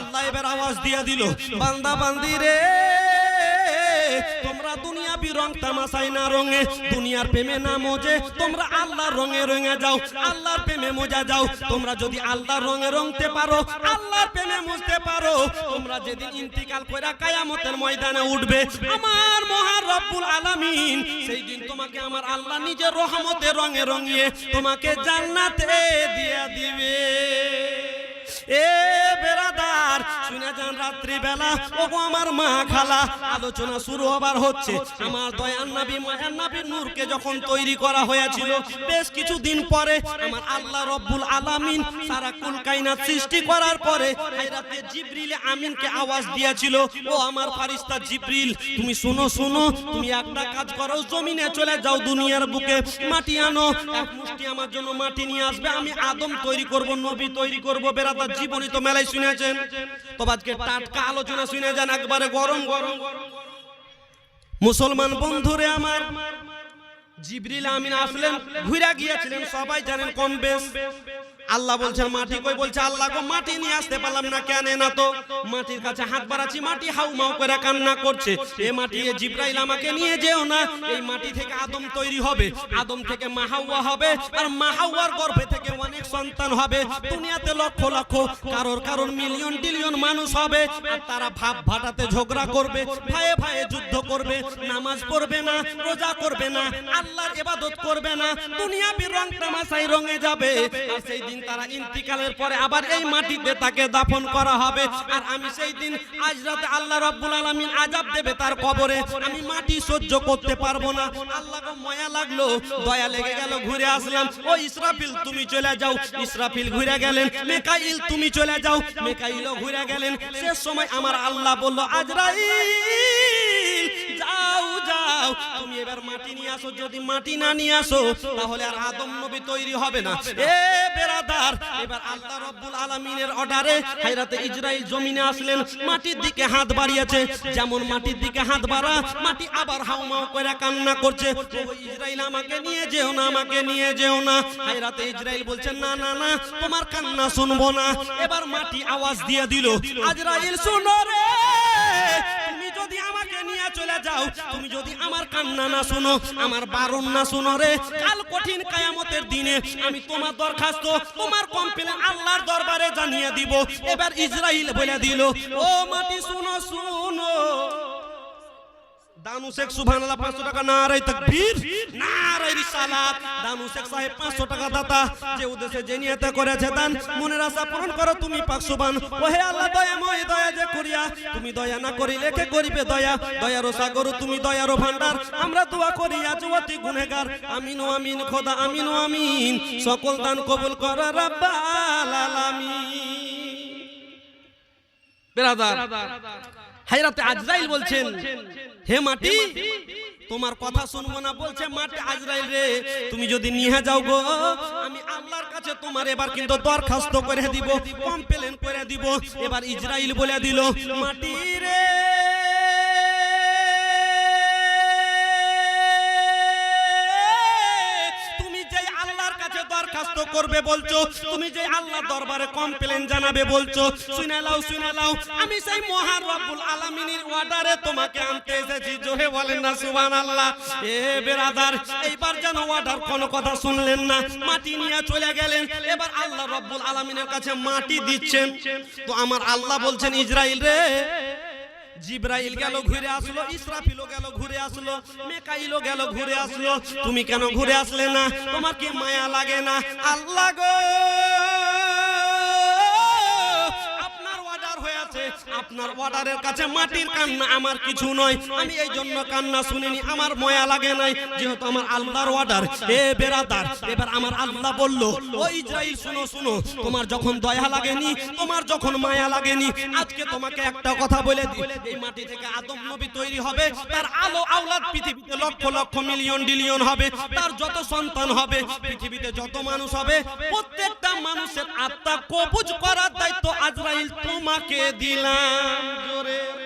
আল্লাহ এবার আওয়াজ দিয়ে দিল, বান্দা বান্দি রে, তোমরা দুনিয়াবি রং তামাশাই না রঙে, দুনিয়ার প্রেমে না মজে, তোমরা আল্লাহর রঙে রঙে যাও, আল্লাহর প্রেমে মজা যাও, তোমরা যদি আল্লাহর রঙে রঙতে পারো, আল্লাহর প্রেমে মজতে পারো, তোমরা যেদিন ইন্তিকাল কইরা কায়ামতের ময়দানে উঠবে, আমার মহান রব্বুল আলামিন সেই দিন তোমাকে আমার আল্লাহ নিজের রহমতে রঙে রঙিয়ে তোমাকে জান্নাতে দিয়ে দিবে। বেলা ও আমার মা খালা, আলোচনা শুরু হবার হচ্ছে। আমার দয়ান নবী মায়ান নবী নূরকে যখন তৈরি করা হয়েছিল, বেশ কিছু দিন পরে আমার আল্লাহ রব্বুল আলামিন সারা কুল কায়নাত সৃষ্টি করার পরে হায়রাতে জিবরিল আমিনকে আওয়াজ দিয়েছিল, ও আমার ফারিস্তা জিবরিল, তুমি শুনো শুনো, তুমি একটা কাজ করো, জমিনে চলে যাও, দুনিয়ার বুকে মাটি আনো, এক মুষ্টি আমার জন্য মাটি নিয়ে আসবে, আমি আদম তৈরি করব, নবী তৈরি করব, বেরাদার জীবনী তো মেলায় শুনেছেন। তো আজকে টাটকা আলোচনা শুনে যান, একবারে গরম গরম। মুসলমান বন্ধুরে আমার, জিবরিল আমিন আসলেন, ঘুরা গিয়েছিলেন, সবাই জানেন কম বেশ। আল্লাহ বলছে মাটি কই? বলছে আল্লাহ গো মাটি নিয়ে আসতে পারলাম না কেন না। তো? মাটির কাছে হাত বাড়াচ্ছি মাটি হাউ মাউ করে কান্না করছে। এ মাটি এ জিব্রাইল আমাকে নিয়ে যেও না। এই মাটি থেকে আদম তৈরি হবে আদম থেকে মাহাওয়া হবে আর মাহাওয়ার গর্ভে থেকে অনেক সন্তান হবে। দুনিয়াতে লক্ষ লক্ষ কারোর কারোর মিলিয়ন টিলিয়ন মানুষ হবে আর তারা ভাব ভাটাতে ঝগড়া করবে ভাইয়ে ভাইয়ে যুদ্ধ করবে নামাজ পড়বে না রোজা করবে না আল্লাহর ইবাদত করবে না দুনিয়াবি রং তামাশাই রঙে যাবে আর সেই দিন তারা ইন্তিকালের পরে আবার এই মাটিতে তাকে দাফন করা হবে। আর আমি সেই দিন আজ রাতে আল্লাহ রাব্বুল আলামিন আযাব দেবে তার কবরে। আমি মাটি সহ্য করতে পারব না। আল্লাহ মায়া লাগল। দয়া লেগে গেল ঘুরে আসলাম। ও ইসরাফিল তুমি চলে যাও। ইসরাফিল ঘুরে গেলেন। মেকাইল তুমি চলে যাও। মেকাইলও ঘুরে গেলেন। শেষ সময় আমার আল্লাহ বলল আজরাইল! এবার মাটি নিয়ে আসো যদি মাটি না নিয়ে আসো তাহলে আর আদম নবী তৈরি হবে না। এ বেরাদার এবার আল্লাহ রব্বুল আলামিনের অর্ডারে হায়রাতে ইসরাইল জমিনে আসলেন মাটির দিকে হাত বাড়িয়েছে। যেমন মাটির দিকে হাত বাড়া মাটি আবার হাউমাউ করে কান্না করছে। ইসরাইল আমাকে নিয়ে যেও না আমাকে নিয়ে যেও না। হায়রাতে ইসরাইল বলছে না না না তোমার কান্না শুনব না। এবার মাটি আওয়াজ দিয়ে দিল আজরাইল শুনো রে তুমি যদি নিয়ে চলে যাও। তুমি যদি আমার কান্না না শুনো, আমার বারণ না শুনো রে, কাল কঠিন কায়ামতের দিনে আমি তোমার দরখাস্ত, তোমার কমপ্লেন আল্লাহর দরবারে জানিয়ে দিব। এবার ইসরাইল বলে দিল, ও মাটি, শুনো শুনো। দানু শেখ, সুবহানাল্লাহ 500 টাকা নারাই তাকবীর নারাই রিসালাত। দানু শেখ সাহেব 500 টাকা দাতা উদ্দেশ্যে মনের আশা পূরণ করো তুমি পাক করিয়া তুমি দয়া না করিলে কে করিবে দয়া। দয়ার সাগর, তুমি দয়ার ভান্ডার আমরা দোয়া করি, আজ অতি গুনেগার আমিন আমিন, খোদা আমিন আমিন। সকল দান কবুল করা রাব্বাল আলামিন। বেরাদার, হায়রাতে আজরাইল বলছেন, হে মাটি তোমার কথা শুনব না বলছে মাঠে আজরাইল রে তুমি যদি নিয়ে যাও গো আমি আল্লাহর কাছে তোমার এবার কিন্তু দরখাস্ত করে দিব কমপ্লেন করে দিব। এবার ইসরাইল বলে দিল মাটি রে। কাছে দরখাস্ত করবে বলছো? তুমি যে আল্লাহ দরবারে কমপ্লেন জানাবে বলছো? শুনে লাও শুনে লাও আমি সেই মহান রব্বুল আলামিনের অর্ডারে তোমাকে আনতে এসেছি। জোরে বলেন না, সুবহানাল্লাহ। এ বেরাদার, এইবার যেন অর্ডার কোনো কথা শুনলেন না। মাটি নিয়ে চলে গেলেন। এবার আল্লাহ রব্বুল আলামিনের কাছে মাটি দিচ্ছেন। তো আমার আল্লাহ বলছেন, ইসরাইল রে জিব্রাইল গেল ঘুরে আসলো ইসরাফিলও গেল ঘুরে আসলো মেকাইলও গেল ঘুরে আসলো। তুমি কেন ঘুরে আসলে না? তোমার কি মায়া লাগে না? আল্লাহ গো! আপনার অর্ডারের কাছে মাটির কান্না আমার কিছু নয়। আমি এই জন্য কান্না শুনিনি, আমার মায়া লাগে নাই, যেহেতু আমার আল্লাহর অর্ডার। এ বেরাদার, এবার আমার আল্লাহ বলল, ও ইসরাইল, শুনো শুনো, তোমার যখন দয়া লাগেনি, তোমার যখন মায়া লাগেনি, আজকে তোমাকে একটা কথা বলে দিই। এই মাটি থেকে আদম নবী তৈরি হবে, তার আলো আওলাদ পৃথিবীতে লক্ষ লক্ষ মিলিয়ন, ডিলিয়ন হবে, তার যত সন্তান হবে, পৃথিবীতে যত মানুষ হবে, প্রত্যেকটা মানুষের আত্মা কবুজ করার দায়িত্ব আজরাইল তোমাকে দিলাম। নাম জোরে